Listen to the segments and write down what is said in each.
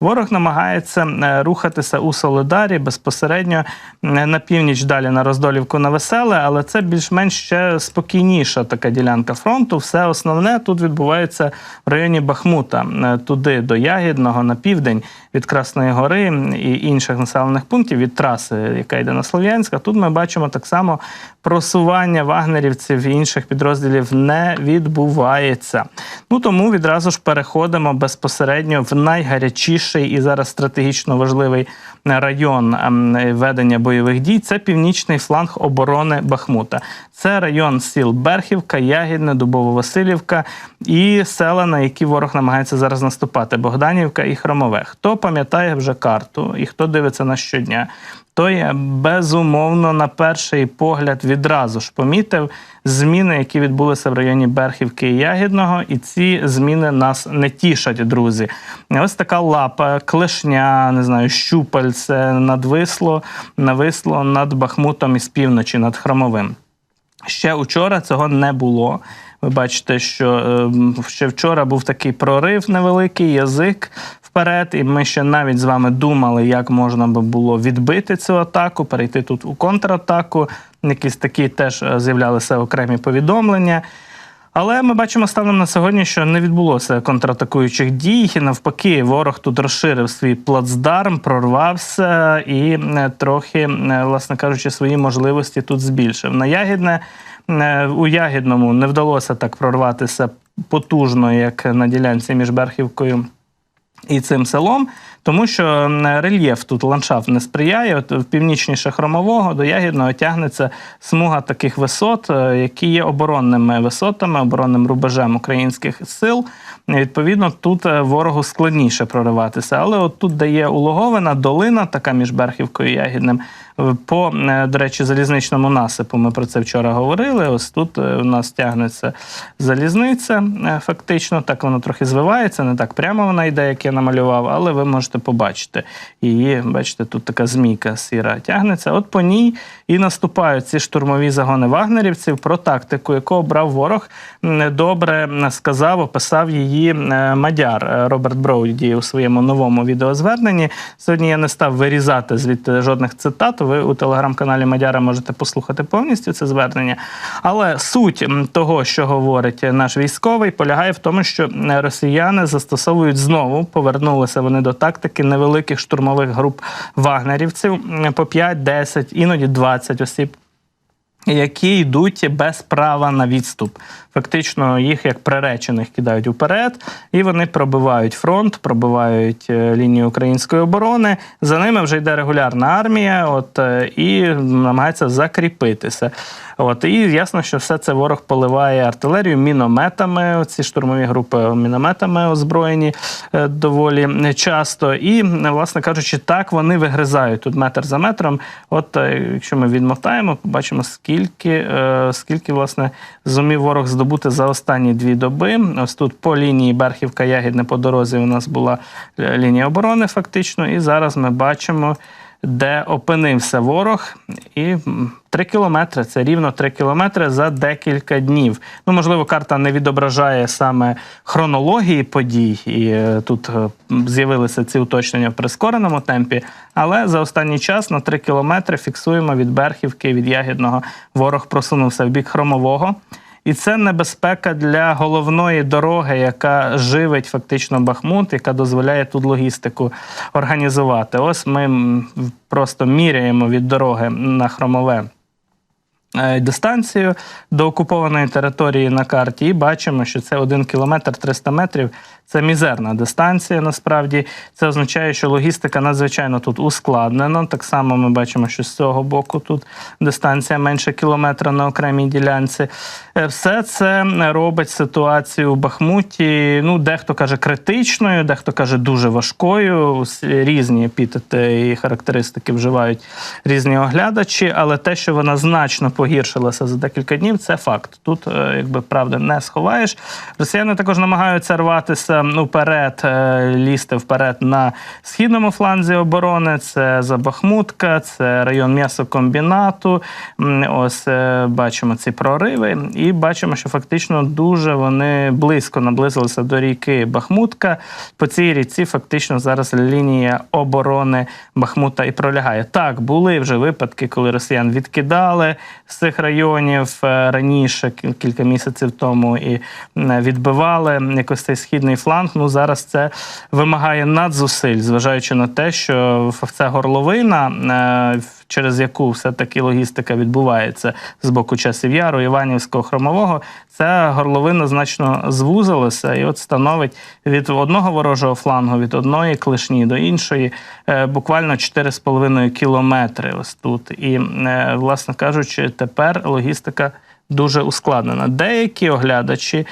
Ворог намагається е, рухатися у Солидарі безпосередньо е, на північ далі на Роздолівку на Веселе, але це більш-менш ще спокійніша така ділянка фронту. Все основне тут відбувається в районі Бахмута, е, туди до Ягідного на південь від Красної Гори і інших населених пунктів від траси, яка йде на Слов'янська. Тут ми бачимо так само просування вагнерівців і інших підрозділів не відбувається. Ну тому відразу ж переходимо безпосередньо в найгарячіший і зараз стратегічно важливий район ем, ведення бойових дій. Це північний фланг оборони Бахмута. Це район сіл Берхівка, Ягідне, Дубово-Василівка і села, на які ворог намагається зараз наступати: Богданівка і Хромове. Хто пам'ятає вже карту і хто дивиться на щодня, той безумовно на перший погляд відразу ж помітив зміни, які відбулися в районі Берхівки і Ягідного, і ці зміни нас не тішать, друзі. Ось така лапа, клешня, не знаю, щупальце надвисло, нависло над Бахмутом із півночі, над Хромовим. Ще учора цього не було. Ви бачите, що е, ще вчора був такий прорив невеликий, язик вперед, і ми ще навіть з вами думали, як можна би було відбити цю атаку, перейти тут у контратаку. Якісь такі теж е, з'являлися окремі повідомлення. Але ми бачимо станом на сьогодні, що не відбулося контратакуючих дій. Навпаки, ворог тут розширив свій плацдарм, прорвався і е, трохи, е, власне кажучи, свої можливості тут збільшив. На Ягідне е, у Ягідному не вдалося так прорватися потужно, як на ділянці між Берхівкою і цим селом, тому що рельєф тут ландшафт не сприяє. От в північніше хромового до Ягідного тягнеться смуга таких висот, е, які є оборонними висотами, оборонним рубежем українських сил. Відповідно, тут е, ворогу складніше прориватися. Але от тут, де улоговина, долина, така між Берхівкою і Ягідним, е, по, е, до речі, залізничному насипу. Ми про це вчора говорили. Ось тут е, у нас тягнеться залізниця, е, фактично. Так воно трохи звивається, не так прямо вона йде, як я намалював, але ви можете побачити її. Бачите, тут така змійка сіра тягнеться. От по ній і наступають ці штурмові загони вагнерівців про тактику, яку обрав ворог. Добре сказав, описав її е, мадяр е, Роберт Броуді у своєму новому відеозверненні. Сьогодні я не став вирізати звідти жодних цитат. Ви у телеграм-каналі Мадяра можете послухати повністю це звернення. Але суть того, що говорить наш військовий, полягає в тому, що росіяни застосовують знову, повернулися вони до тактики невеликих штурмових груп вагнерівців по 5-10, іноді 20 осіб які йдуть без права на відступ. Фактично, їх як приречених кидають уперед, і вони пробивають фронт, пробивають е, лінію української оборони. За ними вже йде регулярна армія, от е, і намагається закріпитися. От і ясно, що все це ворог поливає артилерію, мінометами. Ці штурмові групи мінометами озброєні е, доволі часто. І, власне кажучи, так вони вигризають тут метр за метром. От якщо ми відмотаємо, побачимо, скільки, е, скільки власне зумів ворог здобути за останні дві доби. Ось тут по лінії Берхівка Ягідне по дорозі у нас була е, лінія оборони, фактично, і зараз ми бачимо. Де опинився ворог, і три кілометри це рівно три кілометри за декілька днів. Ну, можливо, карта не відображає саме хронології подій, і е, тут е, з'явилися ці уточнення в прискореному темпі. Але за останній час на три кілометри фіксуємо від Берхівки, від Ягідного ворог просунувся в бік хромового. І це небезпека для головної дороги, яка живить фактично Бахмут, яка дозволяє тут логістику організувати. Ось ми просто міряємо від дороги на хромове. Е, Дистанцію до окупованої території на карті, і бачимо, що це 1 кілометр 300 метрів. Це мізерна дистанція. Насправді це означає, що логістика надзвичайно тут ускладнена. Так само ми бачимо, що з цього боку тут дистанція менше кілометра на окремій ділянці. Е, Все це робить ситуацію у Бахмуті. Ну, дехто каже критичною, дехто каже дуже важкою. Різні епітети і характеристики вживають різні оглядачі, але те, що вона значно погіршилася за декілька днів, це факт. Тут, е, якби правда, не сховаєш. Росіяни також намагаються рватися намагаються уперед е, лізти вперед на східному фланзі оборони. Це Забахмутка, це район м'ясокомбінату. Ось е, бачимо ці прориви, і бачимо, що фактично дуже вони близько наблизилися до ріки Бахмутка. По цій ріці фактично зараз лінія оборони Бахмута і пролягає. Так, були вже випадки, коли росіян відкидали з цих районів е, раніше, кілька місяців тому, і відбивали якось цей східний фланг. Ну зараз це вимагає надзусиль, зважаючи на те, що ця горловина, е, через яку все-таки логістика відбувається з боку часів яру, Іванівського, Хромового, ця горловина значно звузилася і от становить від одного ворожого флангу, від одної клишні до іншої, е, буквально 4,5 кілометри. Ось тут. І, е, власне кажучи, тепер логістика. Дуже ускладнена. Деякі оглядачі,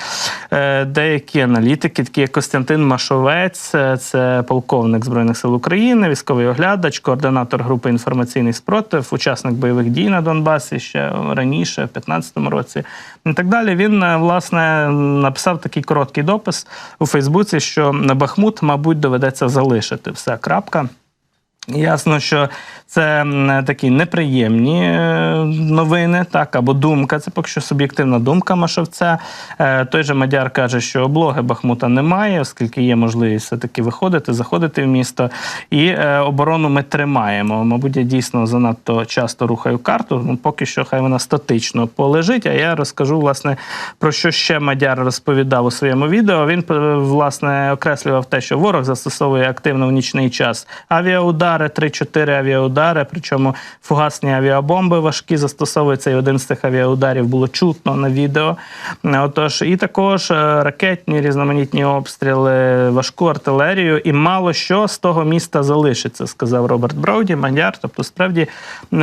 е, деякі аналітики, такі як Костянтин Машовець, е, це полковник Збройних сил України, військовий оглядач, координатор групи інформаційний спротив, учасник бойових дій на Донбасі ще раніше, в 2015 році. І так далі. Він е, власне написав такий короткий допис у Фейсбуці, що на Бахмут, мабуть, доведеться залишити. Все, крапка. Ясно, що це такі неприємні е, новини, так, або думка. Це поки що суб'єктивна думка Машовця. Е, Той же Мадяр каже, що облоги Бахмута немає, оскільки є можливість все-таки виходити, заходити в місто. І е, оборону ми тримаємо. Мабуть, я дійсно занадто часто рухаю карту. Ну, поки що хай вона статично полежить. А я розкажу, власне, про що ще Мадяр розповідав у своєму відео. Він власне окреслював те, що ворог застосовує активно в нічний час авіаудари, 3-4 авіаудари, причому фугасні авіабомби важкі застосовуються. І один з цих авіаударів було чутно на відео. Отож, і також е, ракетні різноманітні обстріли, важку артилерію, і мало що з того міста залишиться, сказав Роберт Броуді, Мадяр. Тобто, справді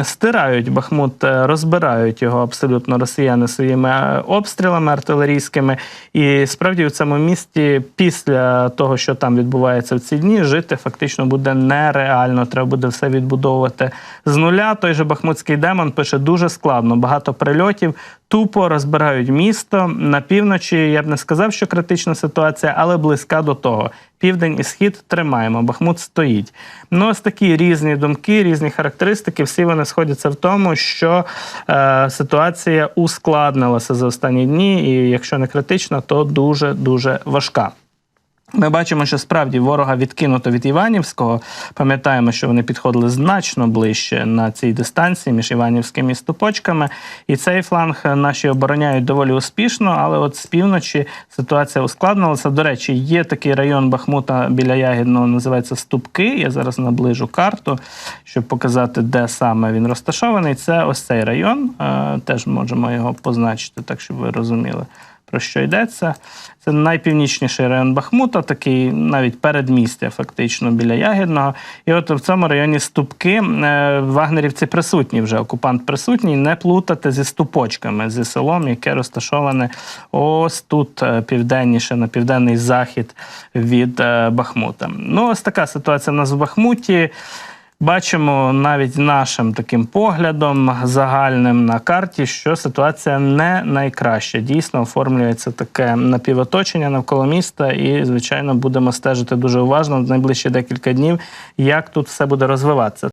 стирають Бахмут, е, розбирають його абсолютно росіяни своїми е, обстрілами артилерійськими. І справді у цьому місті, після того, що там відбувається в ці дні, жити фактично буде нереально. Треба буде все відбудовувати з нуля. Той же Бахмутський демон пише дуже складно, багато прильотів. Тупо розбирають місто на півночі. Я б не сказав, що критична ситуація, але близька до того. Південь і схід тримаємо. Бахмут стоїть. Ну, ось такі різні думки, різні характеристики. Всі вони сходяться в тому, що е, ситуація ускладнилася за останні дні, і якщо не критична, то дуже дуже важка. Ми бачимо, що справді ворога відкинуто від Іванівського. Пам'ятаємо, що вони підходили значно ближче на цій дистанції між Іванівським і Ступочками. І цей фланг наші обороняють доволі успішно, але от з півночі ситуація ускладнилася. До речі, є такий район Бахмута біля Ягідного, називається Ступки. Я зараз наближу карту, щоб показати, де саме він розташований. Це ось цей район. Е, Теж можемо його позначити, так щоб ви розуміли про що йдеться. Це найпівнічніший район Бахмута, такий навіть передмістя, фактично біля Ягідного. І от в цьому районі ступки е, вагнерівці присутні вже. Окупант присутній, не плутати зі ступочками, зі селом, яке розташоване ось тут е, південніше, на південний захід від е, Бахмута. Ну, ось така ситуація в нас в Бахмуті. Бачимо навіть нашим таким поглядом загальним на карті, що ситуація не найкраща. Дійсно оформлюється таке напівоточення навколо міста, і, звичайно, будемо стежити дуже уважно в найближчі декілька днів, як тут все буде розвиватися.